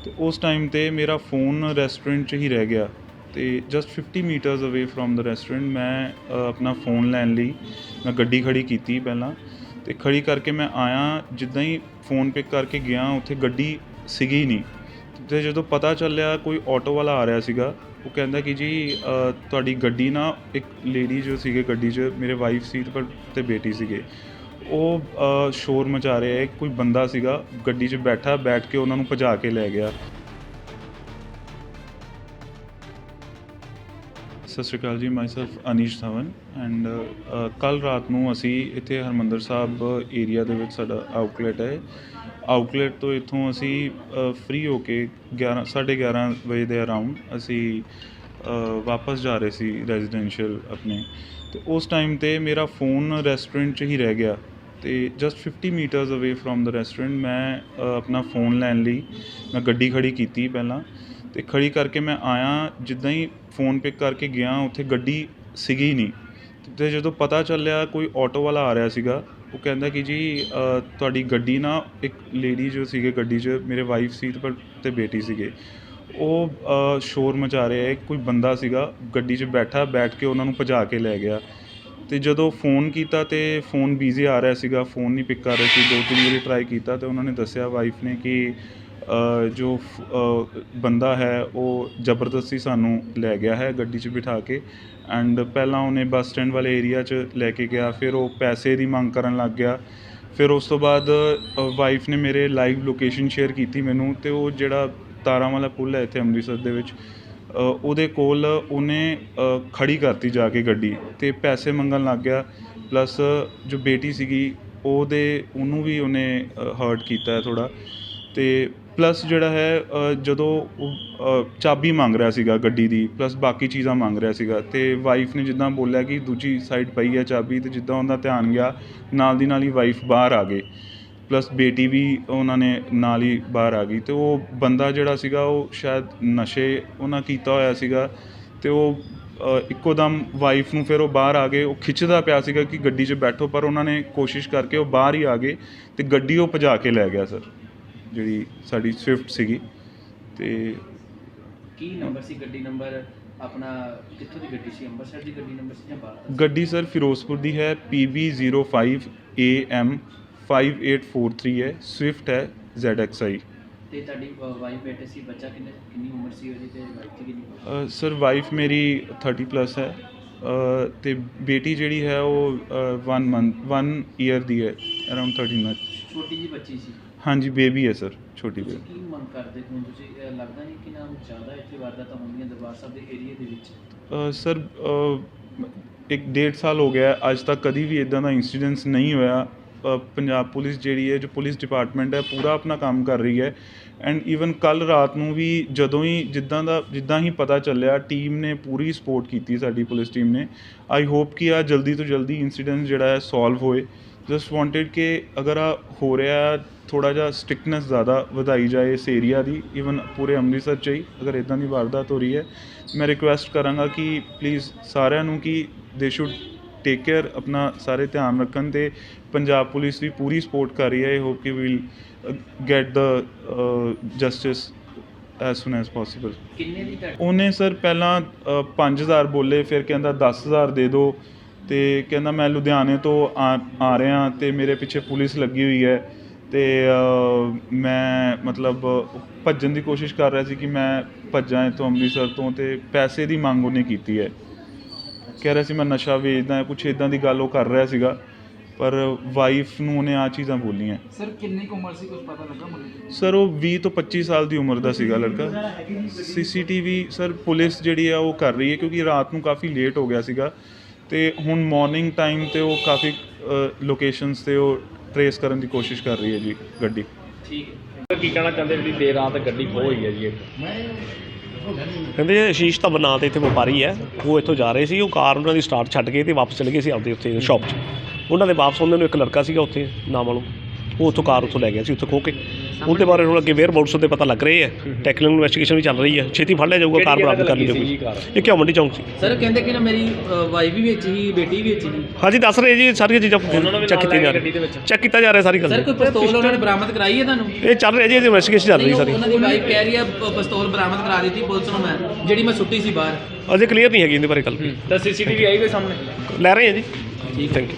ਅਤੇ ਉਸ ਟਾਈਮ ਤੇ ਮੇਰਾ ਫੋਨ ਰੈਸਟੋਰੈਂਟ 'ਚ ਹੀ ਰਹਿ ਗਿਆ ਅਤੇ just 50 metres away from the restaurant ਮੈਂ ਆਪਣਾ ਫੋਨ ਲੈਣ ਲਈ ਮੈਂ ਗੱਡੀ ਖੜ੍ਹੀ ਕੀਤੀ ਪਹਿਲਾਂ ਅਤੇ ਖੜ੍ਹੀ ਕਰਕੇ ਮੈਂ ਆਇਆ, ਜਿੱਦਾਂ ਹੀ ਫੋਨ ਪਿਕ ਕਰਕੇ ਗਿਆ ਉੱਥੇ ਗੱਡੀ ਸੀਗੀ ਨਹੀਂ ਅਤੇ ਜਦੋਂ ਪਤਾ ਚੱਲਿਆ ਕੋਈ ਆਟੋ ਵਾਲਾ ਆ ਰਿਹਾ ਸੀਗਾ, ਉਹ ਕਹਿੰਦਾ ਕਿ ਜੀ ਤੁਹਾਡੀ ਗੱਡੀ ਨਾ ਇੱਕ ਲੇਡੀ ਜੋ ਸੀਗੇ ਗੱਡੀ 'ਚ, ਮੇਰੇ ਵਾਈਫ ਸੀ ਤੇ ਪਰ ਤੇ ਬੇਟੀ ਸੀਗੇ। ਉਹ ਸ਼ੋਰ ਮਚਾ ਰਿਹਾ ਹੈ। ਕੋਈ ਬੰਦਾ ਸੀਗਾ, ਗੱਡੀ 'ਚ ਬੈਠਾ, ਬੈਠ ਕੇ ਉਹਨਾਂ ਨੂੰ ਭਜਾ ਕੇ ਲੈ ਗਿਆ। ਸਤਿ ਸ਼੍ਰੀ ਅਕਾਲ ਜੀ ਮਾਈਸੈਲਫ ਅਨੀਸ਼ ਧਵਨ ਐਂਡ ਕੱਲ ਰਾਤ ਨੂੰ ਅਸੀਂ ਇੱਥੇ ਹਰਮੰਦਰ ਸਾਹਿਬ ਏਰੀਆ ਦੇ ਵਿੱਚ ਸਾਡਾ ਆਊਟਲੈਟ ਹੈ। ਆਊਟਲੈਟ ਤੋਂ ਇੱਥੋਂ ਅਸੀਂ ਫ੍ਰੀ ਹੋ ਕੇ 11 11:30 ਵਜੇ ਦੇ ਅਰਾਊਂਡ ਅਸੀਂ ਵਾਪਸ ਜਾ ਰਹੇ ਸੀ ਰੈਜ਼ੀਡੈਂਸ਼ੀਅਲ ਆਪਣੇ। ਤੇ ਉਸ ਟਾਈਮ ਤੇ ਮੇਰਾ ਫੋਨ ਰੈਸਟੋਰੈਂਟ 'ਚ ਹੀ ਰਹਿ ਗਿਆ। ਅਤੇ just 50 metres away from the restaurant ਮੈਂ ਆਪਣਾ ਫੋਨ ਲੈਣ ਲਈ ਮੈਂ ਗੱਡੀ ਖੜ੍ਹੀ ਕੀਤੀ ਪਹਿਲਾਂ ਅਤੇ ਖੜ੍ਹੀ ਕਰਕੇ ਮੈਂ ਆਇਆ, ਜਿੱਦਾਂ ਹੀ ਫੋਨ ਪਿੱਕ ਕਰਕੇ ਗਿਆ, ਉੱਥੇ ਗੱਡੀ ਸੀਗੀ ਨਹੀਂ। ਅਤੇ ਜਦੋਂ ਪਤਾ ਚੱਲਿਆ ਕੋਈ ਆਟੋ ਵਾਲਾ ਆ ਰਿਹਾ ਸੀਗਾ, ਉਹ ਕਹਿੰਦਾ ਕਿ ਜੀ ਤੁਹਾਡੀ ਗੱਡੀ ਨਾ, ਇੱਕ ਲੇਡੀ ਜੋ ਸੀਗੇ ਗੱਡੀ 'ਚ, ਮੇਰੇ ਵਾਈਫ ਸੀ ਤੇ ਪਰ ਅਤੇ ਬੇਟੀ ਸੀਗੇ। ਉਹ ਸ਼ੋਰ ਮਚਾ ਰਹੇ ਹੈ, ਕੋਈ ਬੰਦਾ ਸੀਗਾ, ਗੱਡੀ 'ਚ ਬੈਠਾ, ਬੈਠ ਕੇ ਉਹਨਾਂ ਨੂੰ ਭਜਾ ਕੇ ਲੈ ਗਿਆ। ਅਤੇ ਜਦੋਂ ਫੋਨ ਕੀਤਾ ਤਾਂ ਫੋਨ ਬਿਜ਼ੀ ਆ ਰਿਹਾ ਸੀਗਾ, ਫੋਨ ਨਹੀਂ ਪਿਕ ਕਰ ਰਹੇ ਸੀ, ਦੋ ਤਿੰਨ ਵਾਰੀ ਟਰਾਈ ਕੀਤਾ ਤੇ ਉਹਨਾਂ ਨੇ ਦੱਸਿਆ ਵਾਈਫ ਨੇ ਕਿ ਜੋ ਬੰਦਾ ਹੈ ਉਹ ਜ਼ਬਰਦਸਤੀ ਸਾਨੂੰ ਲੈ ਗਿਆ ਹੈ ਗੱਡੀ 'ਚ ਬਿਠਾ ਕੇ ਐਂਡ ਪਹਿਲਾਂ ਉਹਨੇ ਬੱਸ ਸਟੈਂਡ ਵਾਲੇ ਏਰੀਆ 'ਚ ਲੈ ਕੇ ਗਿਆ, ਫਿਰ ਉਹ ਪੈਸੇ ਦੀ ਮੰਗ ਕਰਨ ਲੱਗ ਗਿਆ, ਫਿਰ ਉਸ ਤੋਂ ਬਾਅਦ ਵਾਈਫ ਨੇ ਮੇਰੇ ਲਾਈਵ ਲੋਕੇਸ਼ਨ ਸ਼ੇਅਰ ਕੀਤੀ ਮੈਨੂੰ ਅਤੇ ਉਹ ਜਿਹੜਾ ਤਾਰਾਂ ਵਾਲਾ ਪੁਲ ਹੈ ਇੱਥੇ ਅੰਮ੍ਰਿਤਸਰ ਦੇ ਵਿੱਚ ਉਹਦੇ ਕੋਲ ਉਹਨੇ ਖੜ੍ਹੀ ਕਰਤੀ ਜਾ ਕੇ ਗੱਡੀ ਅਤੇ ਪੈਸੇ ਮੰਗਣ ਲੱਗ ਗਿਆ। ਪਲੱਸ ਜੋ ਬੇਟੀ ਸੀਗੀ ਉਹਦੇ ਉਹਨੂੰ ਵੀ ਉਹਨੇ ਹਰਟ ਕੀਤਾ ਹੈ ਥੋੜਾ ਤੇ ਪਲੱਸ ਜਿਹੜਾ ਹੈ ਜਦੋਂ ਉਹ, ਚਾਬੀ ਮੰਗ ਰਿਹਾ ਸੀਗਾ ਗੱਡੀ ਦੀ ਪਲੱਸ ਬਾਕੀ ਚੀਜ਼ਾਂ ਮੰਗ ਰਿਹਾ ਸੀਗਾ। ਅਤੇ ਵਾਈਫ ਨੇ ਜਿੱਦਾਂ ਬੋਲਿਆ ਕਿ ਦੂਜੀ ਸਾਈਡ ਪਈ ਹੈ ਚਾਬੀ ਅਤੇ ਜਿੱਦਾਂ ਉਹਦਾ ਧਿਆਨ ਗਿਆ ਨਾਲ ਦੀ ਨਾਲ ਹੀ ਵਾਈਫ ਬਾਹਰ ਆ ਗਏ। ਪਲੱਸ ਬੇਟੀ ਵੀ ਉਹਨਾਂ ਨੇ ਨਾਲ ਹੀ ਬਾਹਰ ਆ ਗਈ ਤੇ ਉਹ ਬੰਦਾ ਜਿਹੜਾ ਸੀਗਾ ਉਹ ਸ਼ਾਇਦ ਨਸ਼ੇ ਉਹਨਾਂ ਕੀਤਾ ਹੋਇਆ ਸੀਗਾ ਤੇ ਉਹ ਇੱਕੋ ਦਮ ਵਾਈਫ ਨੂੰ ਫਿਰ ਉਹ ਬਾਹਰ ਆ ਗਏ ਉਹ ਖਿੱਚਦਾ ਪਿਆ ਸੀਗਾ ਕਿ ਗੱਡੀ 'ਚ ਬੈਠੋ ਪਰ ਉਹਨਾਂ ਨੇ ਕੋਸ਼ਿਸ਼ ਕਰਕੇ ਉਹ ਬਾਹਰ ਹੀ ਆ ਗਏ ਤੇ ਗੱਡੀ ਉਹ ਭਜਾ ਕੇ ਲੈ ਗਿਆ ਸਰ ਜਿਹੜੀ ਸਾਡੀ ਸਵਿਫਟ ਸੀਗੀ ਤੇ ਕੀ ਨੰਬਰ ਸੀ ਗੱਡੀ ਨੰਬਰ ਆਪਣਾ ਕਿੱਥੋਂ ਦੀ ਗੱਡੀ ਸੀ? ਅੰਮ੍ਰਿਤਸਰ ਦੀ ਗੱਡੀ ਨੰਬਰ ਸੀ ਜਾਂ ਬਾਹਰ ਗੱਡੀ ਸਰ ਫਿਰੋਜ਼ਪੁਰ ਦੀ ਹੈ PB05 AM 5843 ਹੈ ਸਵਿਫਟ ਹੈ ZXI ਤੇ ਤੁਹਾਡੀ ਵਾਈਫ ਬੇਟੇ ਸੀ ਬੱਚਾ ਕਿੰਨੇ ਕਿੰਨੀ ਉਮਰ ਸੀ ਉਹਦੀ ਤੇ ਵਾਈਫ ਦੀ ਕਿੰਨੀ ਉਮਰ? ਅ, ਸਰ ਵਾਈਫ ਮੇਰੀ 30 ਪਲੱਸ ਹੈ। ਅ, ਤੇ ਬੇਟੀ ਜਿਹੜੀ ਹੈ ਉਹ 1 ਮੰਥ 1 ਈਅਰ ਦੀ ਹੈ ਅਰਾਊਂਡ 13 ਮੰਥ ਛੋਟੀ ਜੀ ਬੱਚੀ ਸੀ? ਹਾਂਜੀ ਬੇਬੀ ਹੈ ਸਰ ਛੋਟੀ ਤੁਸੀਂ ਬੇਬੀ ਕੀ ਮੰਗ ਕਰਦੇ ਹੋ? ਤੁਸੀਂ ਲੱਗਦਾ ਨਹੀਂ ਕਿ ਨਾ ਜ਼ਿਆਦਾ ਇੱਥੇ ਵਾਰਦਾਤਾਂ ਹੁੰਦੀਆਂ ਦਰਬਾਰ ਸਾਹਿਬ ਦੇ ਏਰੀਆ ਦੇ ਵਿੱਚ। ਅ, ਸਰ ਅ, ਇੱਕ ਡੇਢ ਸਾਲ ਹੋ ਗਿਆ ਹੈ, ਅੱਜ ਤੱਕ ਕਦੀ ਵੀ ਇਦਾਂ ਦਾ ਇਨਸੀਡੈਂਸ ਨਹੀਂ ਹੋਇਆ। ਪੰਜਾਬ ਪੁਲਿਸ ਜਿਹੜੀ ਹੈ, ਜੋ ਪੁਲਿਸ ਡਿਪਾਰਟਮੈਂਟ ਹੈ, ਪੂਰਾ ਆਪਣਾ ਕੰਮ ਕਰ ਰਹੀ ਹੈ। ਐਂਡ ਈਵਨ ਕੱਲ੍ਹ ਰਾਤ ਨੂੰ ਵੀ ਜਦੋਂ ਹੀ ਜਿੱਦਾਂ ਦਾ ਜਿੱਦਾਂ ਹੀ ਪਤਾ ਚੱਲਿਆ ਟੀਮ ਨੇ ਪੂਰੀ ਸਪੋਰਟ ਕੀਤੀ ਸਾਡੀ ਪੁਲਿਸ ਟੀਮ ਨੇ। ਆਈ ਹੋਪ ਕਿ ਆ ਜਲਦੀ ਤੋਂ ਜਲਦੀ ਇਨਸੀਡੈਂਟ ਜਿਹੜਾ ਹੈ ਸੋਲਵ ਹੋਏ। ਜਸਟ ਵਾਂਟਡ ਕਿ ਅਗਰ ਆ ਹੋ ਰਿਹਾ ਥੋੜਾ ਜਿਹਾ ਸਟ੍ਰਿਕਨੈਸ ਜ਼ਿਆਦਾ ਵਧਾਈ ਜਾਏ ਇਸ ਏਰੀਆ ਦੀ। ਈਵਨ ਪੂਰੇ ਅੰਮ੍ਰਿਤਸਰ 'ਚ ਹੀ, ਅਗਰ ਇਦਾਂ ਦੀ ਵਾਰਦਾਤ ਹੋ ਰਹੀ ਹੈ, ਮੈਂ ਰਿਕੁਐਸਟ ਕਰਾਂਗਾ ਕਿ ਪਲੀਜ਼ ਸਾਰਿਆਂ ਨੂੰ ਕਿ ਦੇ ਸ਼ੁੱਡ ਟੇਕ ਕੇਅਰ ਆਪਣਾ ਸਾਰੇ ਧਿਆਨ ਰੱਖਣ ਤੇ ਪੰਜਾਬ ਪੁਲਿਸ ਵੀ ਪੂਰੀ ਸਪੋਰਟ ਕਰ ਰਹੀ ਹੈ ਆਈ ਹੋਪ ਕਿ we'll get the justice as soon as possible ਕਿੰਨੇ ਦੀ ਤੁਹਾਡੀ ਉਹਨੇ ਸਰ ਪਹਿਲਾਂ ਅ, 5000 ਬੋਲੇ ਫਿਰ ਕਹਿੰਦਾ 10000 ਦੇ ਦਿਓ ਤੇ ਕਹਿੰਦਾ ਮੈਂ ਲੁਧਿਆਣੇ ਤੋਂ ਆ ਆ ਰਿਹਾ ਤੇ ਮੇਰੇ ਪਿੱਛੇ ਪੁਲਿਸ ਲੱਗੀ ਹੋਈ ਹੈ ਤੇ ਮੈਂ ਮਤਲਬ ਭੱਜਣ ਦੀ ਕੋਸ਼ਿਸ਼ ਕਰ ਰਿਹਾ ਸੀ ਕਿ ਮੈਂ ਭੱਜਾਂ ਇੱਥੋਂ ਅੰਮ੍ਰਿਤਸਰ ਤੋਂ ਤੇ ਪੈਸੇ ਦੀ ਮੰਗ ਉਹਨੇ ਕੀਤੀ ਹੈ ਕਹਿ ਰਿਹਾ ਸੀ ਮੈਂ ਨਸ਼ਾ ਵੇਚਦਾ ਕੁਛ ਇਦਾਂ ਦੀ ਗੱਲ ਉਹ ਕਰ ਰਿਹਾ ਸੀਗਾ ਪਰ ਵਾਈਫ ਨੂੰ ਉਹਨੇ ਆ ਚੀਜ਼ਾਂ ਬੋਲੀਆਂ। ਸਰ ਕਿੰਨੀ ਕੁ ਉਮਰ ਸੀ ਕੁਝ ਪਤਾ ਲੱਗਾ ਮੁੰਡੇ ਸਰ ਉਹ 20 ਤੋਂ 25 ਸਾਲ ਦੀ ਉਮਰ ਦਾ ਸੀਗਾ ਲੜਕਾ। ਸੀਸੀਟੀਵੀ ਸਰ ਪੁਲਿਸ ਜਿਹੜੀ ਆ ਉਹ ਕਰ ਰਹੀ ਹੈ ਕਿਉਂਕਿ ਰਾਤ ਨੂੰ ਕਾਫੀ ਲੇਟ ਹੋ ਗਿਆ ਸੀਗਾ। ਤੇ ਹੁਣ ਮਾਰਨਿੰਗ ਟਾਈਮ ਤੇ ਉਹ ਕਾਫੀ ਲੋਕੇਸ਼ਨਸ ਤੇ ਉਹ ਟਰੇਸ ਕਰਨ ਦੀ ਕੋਸ਼ਿਸ਼ ਕਰ ਰਹੀ ਹੈ ਜੀ ਗੱਡੀ। ਠੀਕ ਹੈ। ਕੀ ਕਹਿਣਾ ਚਾਹੁੰਦੇ ਜਿਹੜੀ ਦੇਰ ਰਾਤ ਗੱਡੀ ਖੋਹ ਹੋਈ ਹੈ ਜੀ ਇੱਕ ਕਹਿੰਦੇ ਆਸ਼ੀਸ਼ ਤਾਂ ਨਾਂ ਤੇ ਇੱਥੇ ਵਪਾਰੀ ਹੈ, ਉਹ ਇੱਥੋਂ ਜਾ ਰਹੇ ਸੀ, ਉਹ ਕਾਰ ਉਹਨਾਂ ਦੀ ਸਟਾਰਟ ਛੱਡ ਕੇ ਤੇ ਵਾਪਸ ਚਲੇ ਗਏ ਸੀ ਆਪਦੇ ਉੱਥੇ ਸ਼ਾਪ 'ਚ। ਉਹਨਾਂ ਦੇ ਵਾਪਸ ਉਹਨਾਂ ਨੂੰ ਇੱਕ ਲੜਕਾ ਸੀਗਾ ਉੱਥੇ, ਨਾਮ ਵਾਲੂ। ਉਹ ਉੱਥੋਂ ਕਾਰ ਉੱਥੋਂ ਲੈ ਗਿਆ ਸੀ, ਉੱਥੇ ਖੋ ਕੇ। ਉਹਦੇ ਬਾਰੇ ਹੁਣ ਅੱਗੇ ਵੇਅਰ ਬਾਊਟਸ ਦੇ ਪਤਾ ਲੱਗ ਰਹੇ ਹੈ ਟੈਕਨੀਕਲ ਇਨਵੈਸਟੀਗੇਸ਼ਨ ਵੀ ਚੱਲ ਰਹੀ ਹੈ ਛੇਤੀ ਫੜ ਲਿਆ ਜਾਊਗਾ ਕਾਰ ਬਰਾਮਦ ਕਰ ਲਈ ਜਾਊਗੀ? ਇਹ ਕਿਉਂ ਮੰਡੀ ਚੌਂਕ ਸੀ? ਸਰ ਕਹਿੰਦੇ ਕਿ ਨਾ ਮੇਰੀ ਵਾਈਫ ਵੀ ਵਿੱਚ ਹੀ ਬੇਟੀ ਵੀ ਵਿੱਚ ਹੀ ਹਾਂਜੀ ਦੱਸ ਰਹੇ ਜੀ ਸਾਰੀਆਂ ਚੀਜ਼ਾਂ ਚੈੱਕ ਕੀਤੀਆਂ ਜਾ ਰਹੀਆਂ। ਵਿੱਚ। ਚੈੱਕ ਕੀਤਾ ਜਾ ਰਿਹਾ ਸਾਰੀ ਗੱਲ ਸਰ ਕੋਈ ਪਿਸਤੌਲ ਉਹਨਾਂ ਨੇ ਬਰਾਮਦ ਕਰਾਈ ਹੈ ਤੁਹਾਨੂੰ? ਇਹ ਚੱਲ ਰਿਹਾ ਜੀ ਇਹਦੀ ਇਨਵੈਸਟੀਗੇਸ਼ਨ ਚੱਲ ਰਹੀ ਸਾਰੀ। ਉਹਨਾਂ ਦੀ ਵਾਈਫ ਕਹਿ ਰਹੀ ਹੈ ਪਿਸਤੌਲ ਬਰਾਮਦ ਕਰਾ ਦਿੱਤੀ ਪੁਲਿਸ ਨੂੰ ਮੈਂ ਜਿਹੜੀ ਮੈਂ ਸੁੱਟੀ ਸੀ ਬਾਹਰ। ਅਜੇ ਕਲੀਅਰ ਨਹੀਂ ਹੈਗੀ ਇਹਦੇ ਬਾਰੇ ਗੱਲ। ਤਾਂ ਸੀਸੀਟੀਵੀ ਆਈ ਕੋਈ ਸਾਹਮਣੇ? ਲੈ ਰਹੇ ਹਾਂ ਜੀ। Thank you